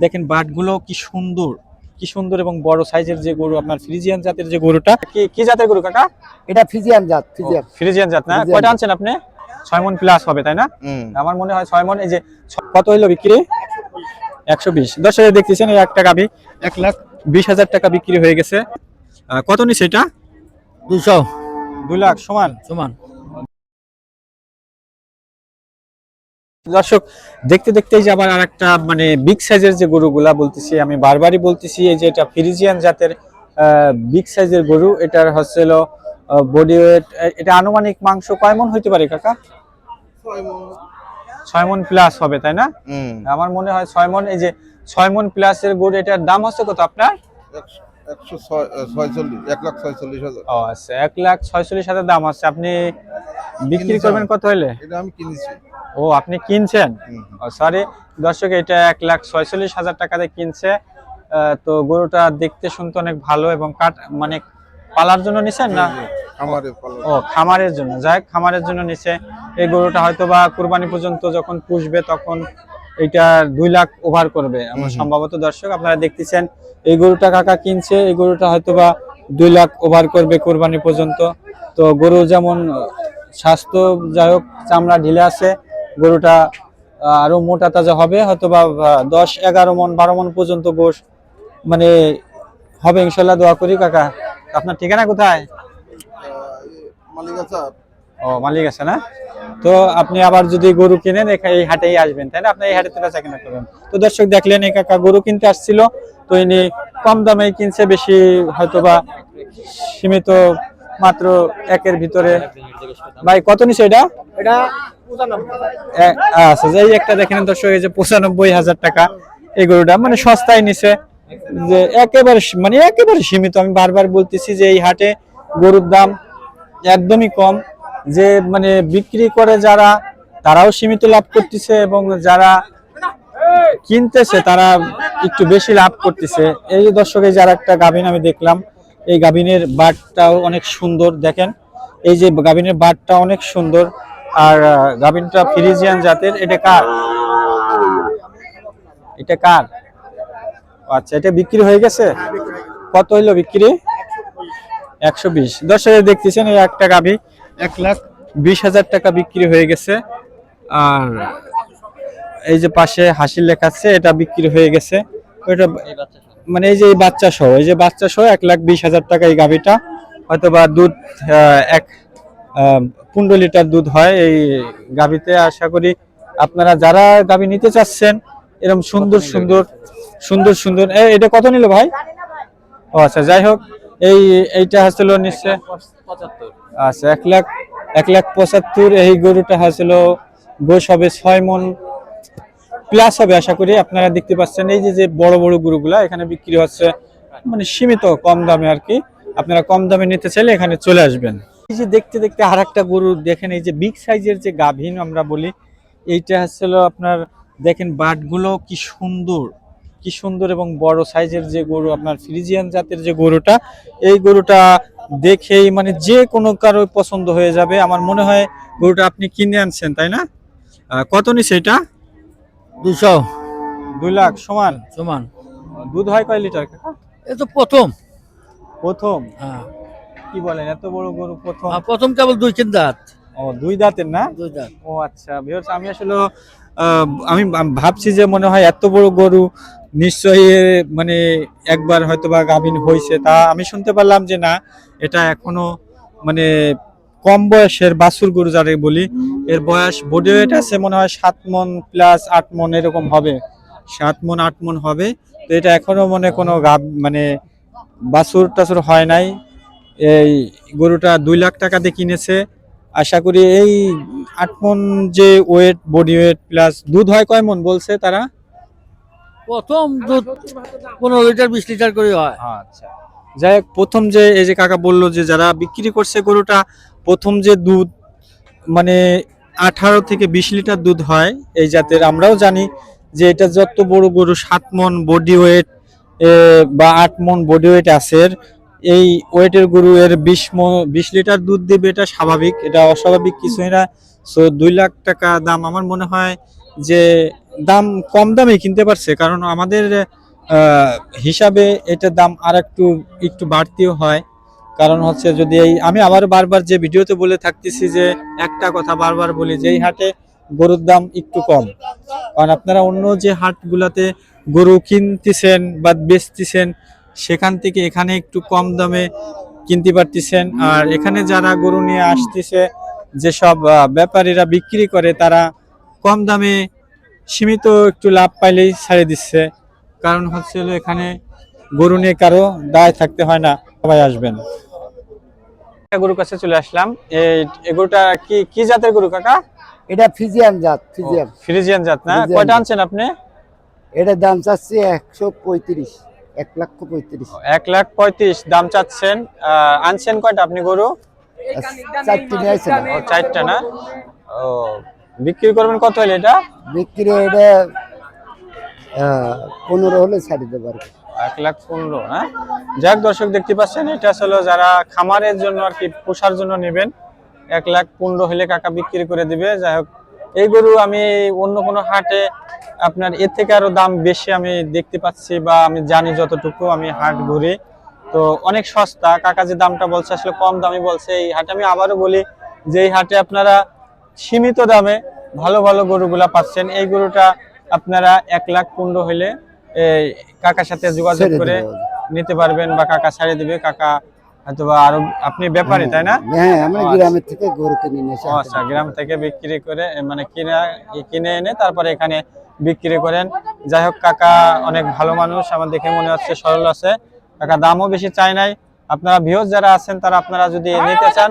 দেখেন বাটগুলো কি সুন্দর কি সুন্দর এবং বড় সাইজের যে গরু আপনার ফ্রিজিয়ান জাতের যে গরুটা। কি কি জাতের গরু কাকা? এটা ফ্রিজিয়ান জাত ফিজিয়ান ফ্রিজিয়ান জাত না? ফ্রিজিয়ান কয়টা আনছেন আপনি? ছয় মন প্লাস হবে তাই না? হুম। আমার মনে হয় ছয় মন এই যে কত হইল বিক্রি? একশো বিশ। দশ হাজার দেখতেছেন এই এক টাকা বি- এক লাখ বিশ হাজার টাকা বিক্রি হয়ে গেছে। আহ, কত নিছে এটা? দুশো। দুই লাখ সমান? সমান। দর্শক দেখতে দেখতে যে আবার আর একটা মানে বিগ সাইজের যে গরুগুলা বলতেছি আমি বারবারই বলতেছি এই যে এটা ফিরিজিয়ান জাতের বিগ সাইজের গরু এটার হচ্ছিল বডি ওয়েট এটা আনুমানিক মাংস কয় মন হইতে পারে কাকা? ছয় মন। প্লাস হবে তাই না? আমার মনে হয় ছয় মন এই যে ছয় মন প্লাসের গরু এটার দাম হচ্ছে কত আপনার? একশো- একশো ছয়চল্লিশ এক লাখ ছয়চল্লিশ হাজার। ও আচ্ছা এক লাখ ছয়চল্লিশ হাজার দাম আছে। আপনি বিক্রি করবেন কত হলে এটা আমি কিনেছি। ও আপনি কিনছেন। সরি দর্শক এটা এক লাখ ছয়চল্লিশ হাজার টাকাতে কিনছে। তো গরুটা দেখতে শুনতে অনেক ভালো এবং কাট মানে পালার জন্য নিছেন না? ও খামারের জন্য। যাই হোক, খামারের জন্য নিছে। এই গরুটা হয়তো বা কুরবানি পর্যন্ত যখন পুষবে তখন এটা দুই লাখ ওভার করবে। সম্ভবত দর্শক আপনারা দেখতেছেন এই গরুটা কাকা কিনছে, এই গরুটা হয়তো বা দুই লাখ ওভার করবে কোরবানি পর্যন্ত। তো গরু যেমন স্বাস্থ্য যাই হোক, চামড়া ঢিলে আছে, গরুটা আরও মোটা তাজা হবে হয়তো বা দশ, এগারো মন, বারো মন পর্যন্ত গোশ মানে হবে, ইনশাল্লাহ দোয়া করি কাকা। আপনার ঠিকানা কোথায়? মালিক ও মালিক আছে না? তো আপনি আবার যদি গরু কিনেন এই হাটেই আসবেন তাই না? আপনি এই হাটে বেচা কিনা করবেন। তো দর্শক দেখলেন এই কাকা গরু কিনতে আসছিল তো ইনি কম দামে কিনছে বেশি হয়তোবা সীমিত মাত্র একের ভিতরে। ভাই কত নিছে এটা? এটা আচ্ছা যে এই একটা দেখেন দর্শক এই যে পঁচানব্বই হাজার টাকা এই গরুটা মানে সস্তায় নিছে। যে একেবারে মানে একেবারে সীমিত আমি বারবার বলতেছি যে এই হাটে গরুর দাম একদমই কম। যে মানে বিক্রি করে যারা, তারাও সীমিত লাভ করতেছে এবং যারা কিনতেছে তারা একটু বেশি লাভ করতেছে। এই দর্শক যারা একটা গাভিন আমি দেখলাম, এই গাভিনের বাটটাও অনেক সুন্দর, দেখেন। এই যে গাভিনের বাটটা অনেক সুন্দর, আর গাভিনটা ফিরিজিয়ান জাতের, এটা কার? এটা কার? আচ্ছা এটা বিক্রি হয়ে গেছে? কত হইল বিক্রি? একশো বিশ। হাজার দেখতেছেন এই একটা গাভি এক লাখ বিশ হাজার টাকা বিক্রি হয়ে গেছে। আর এই যে পাশে হাসির লেখা আছে এটা বিক্রি হয়ে গেছে। ওইটা মানে এই যে এই বাচ্চা সহ এই যে বাচ্চা সহ এক লাখ বিশ হাজার টাকা এই গাভিটা। হয়তো বা দুধ এক পনেরো লিটার দুধ হয় এই গাভিতে। আশা করি আপনারা যারা গাভি নিতে চাচ্ছেন এরকম সুন্দর সুন্দর সুন্দর সুন্দর এ, এটা কত নিল ভাই? ও আচ্ছা যাই হোক এই, এইটা হাসিল নিশ্চয়? আচ্ছা এক লাখ এক লাখ পঁচাত্তর, এই গরুটা হাসিল গোস হবে ছয় মন প্লাস হবে আশা করি, আপনারা দেখতে পাচ্ছেন। এই যে যে বড় বড় গরুগুলা, এখানে বিক্রি হচ্ছে মানে সীমিত কম দামে আর কি। আপনারা কম দামে নিতে চাইলে এখানে চলে আসবেন। এই যে দেখতে দেখতে আর একটা গরু, দেখেন এই যে বিগ সাইজের যে গাভীন আমরা বলি, এইটা হচ্ছিল আপনার, দেখেন বাটগুলো কি সুন্দর। কি সুন্দর এবং বড় সাইজের যে গরু আপনার ফ্রিজিয়ান জাতের যে গরুটা এই গরুটা দেখেই মানে যে কোনো কারও পছন্দ হয়ে যাবে। আমার মনে হয় গরুটা আপনি কিনে আনছেন তাই না? কত নিছে এটা? দুশো দুই লাখ সমান? সমান। দুধ হয় কয় লিটার? এ তো প্রথম। প্রথম? হ্যাঁ। কি বলেন এত বড় গরু প্রথম? আর প্রথম কেবল দুই তিন দাঁত। ও দুই দাঁতের না? দুই দাঁত। ও আচ্ছা। ভিউয়ার্স আমি আসলে আমি ভাবছি যে মনে হয় এত বড় গরু নিশ্চয়ই মানে একবার হয়তো বা গাভিন হয়েছে তা আমি শুনতে পারলাম যে না, এটা এখনও মানে কম বয়সের বাছুর গরু যারে বলি, এর বয়স বডি ওয়েট আছে, মনে হয় সাত মন প্লাস আট মন এরকম হবে। সাত মন, আট মন হবে। তো এটা এখনও মনে কোনো গাব মানে বাছুর টাছুর হয় নাই। এই গরুটা দুই লাখ টাকা দিয়ে কিনেছে। আশা করি এই আট মন যে ওয়েট বডি ওয়েট প্লাস দুধ হয় কয় মন বলছে তারা? প্রথম দুধ পনেরো লিটার বিশ লিটার করে হয়। আচ্ছা। যাই হোক প্রথম যে এই যে কাকা বলল যে যারা বিক্রি করছে গরুটা প্রথম যে দুধ মানে আঠারো থেকে বিশ লিটার দুধ হয় এই জাতের আমরাও জানি যে এটা যত বড় গরু সাত মন বডি ওয়েট বা আট মন বডি ওয়েট আছে এই ওয়েটের গরু এর বিশ মন বিশ লিটার দুধ দেবে এটা স্বাভাবিক এটা অস্বাভাবিক কিছুই না। সো দুই লাখ টাকা দাম আমার মনে হয় যে দাম কম দামে কিনতে পারছে, কারণ আমাদের হিসাবে এটার দাম আর একটু একটু বাড়তিও হয়। কারণ হচ্ছে যদি এই, আমি আবার বারবার যে ভিডিওতে বলে থাকতেছি যে, একটা কথা বারবার বলি যে, এই হাটে গরুর দাম একটু কম। কারণ আপনারা অন্য যে হাটগুলাতে গরু কিনতেছেন বা বেচতেছেন, সেখান থেকে এখানে একটু কম দামে কিনতে পারতেছেন। আর এখানে যারা গরু নিয়ে আসতেছে, যেসব ব্যাপারীরা বিক্রি করে, তারা কম দামে সীমিত একটু লাভ পাইলেই ছাড়ে দিচ্ছে। কারণ হচ্ছে এখানে গরু নিয়ে কারও দায় থাকতে হয় না সবাই আসবেন। গরুর কাছে চলে আসলাম। এই গরুটা কি কি জাতের গরু কাকা? এটা ফিজিয়ান জাত ফিজিয়ান। ফ্রিজিয়ান জাত না? কয়টা আনছেন আপনি? এটা দাম চাচ্ছি একশো পঁয়ত্রিশ এক লক্ষ পঁয়ত্রিশ। এক লাখ পঁয়ত্রিশ দাম চাচ্ছেন। আনছেন কয়টা আপনি গরু? চারটি নিয়ে চারটা না? ও বিক্রি করবেন কত হলে এটা? বিক্রি এটা পনেরো হলে ছাড়ি দেবো আর এক লাখ পনেরো হ্যাঁ যাক দর্শক দেখতে পাচ্ছেন এটা আসলে যারা খামারের জন্য আর কি পোষার জন্য নেবেন এক লাখ পনেরো হলে কাকা বিক্রি করে দিবে। যাই হোক এই গরু আমি অন্য কোনো হাটে আপনার এর থেকে আরও দাম বেশি আমি দেখতে পাচ্ছি বা আমি জানি যতটুকু আমি হাট ঘুরি। তো অনেক সস্তা কাকা যে দামটা বলছে আসলে কম দামি বলছে। এই হাটে আমি আবারও বলি যে এই হাটে আপনারা সীমিত দামে ভালো ভালো গরুগুলা পাচ্ছেন। এই গরুটা আপনারা এক লাখ হলে এই কাকার সাথে যোগাযোগ করে নিতে পারবেন বা কাকা ছাড়িয়ে দিবে। কাকা হয়তোবা আরও আপনি ব্যাপারী তাই না? হ্যাঁ আমরা গ্রামের থেকে গরু কিনে নিয়ে আচ্ছা গ্রাম থেকে বিক্রি করে মানে কিনে কিনে এনে তারপরে এখানে বিক্রি করেন। যাই হোক কাকা অনেক ভালো মানুষ আমার দেখে মনে হচ্ছে সরল আছে। কাকা দামও বেশি চাই নাই। আপনারা ভিউজ যারা আছেন তারা আপনারা যদি নিতে চান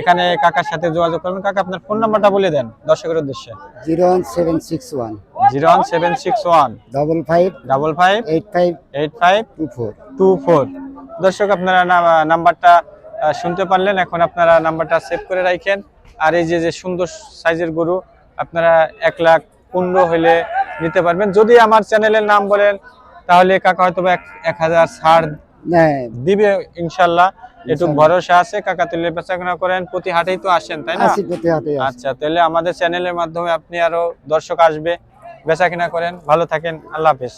এখানে কাকার সাথে যোগাযোগ করবেন কাকা আপনার ফোন নাম্বারটা বলে দেন দর্শকের উদ্দেশ্যে। Zero one seven six one. Zero one seven six one. Double five double five eight five eight five two four two four দর্শক আপনারা না- নাম্বারটা শুনতে পারলেন এখন আপনারা নাম্বারটা সেভ করে রাখেন। আর এই যে যে সুন্দর সাইজের গরু আপনারা এক লাখ পনেরো হলে নিতে পারবেন। যদি আমার চ্যানেলের নাম বলেন তাহলে কাকা হয়তো বা এক- এক হাজার ছাড় দিবে ইনশাল্লাহ। একটু ভরসা আছে কাকা তুলে বেচাকেনা করেন প্রতি হাটেই তো আসেন তাই না? প্রতি আচ্ছা তাহলে আমাদের চ্যানেলের মাধ্যমে আপনি আরও দর্শক আসবে বেচাকেনা করেন। ভালো থাকেন আল্লাহ হাফিজ।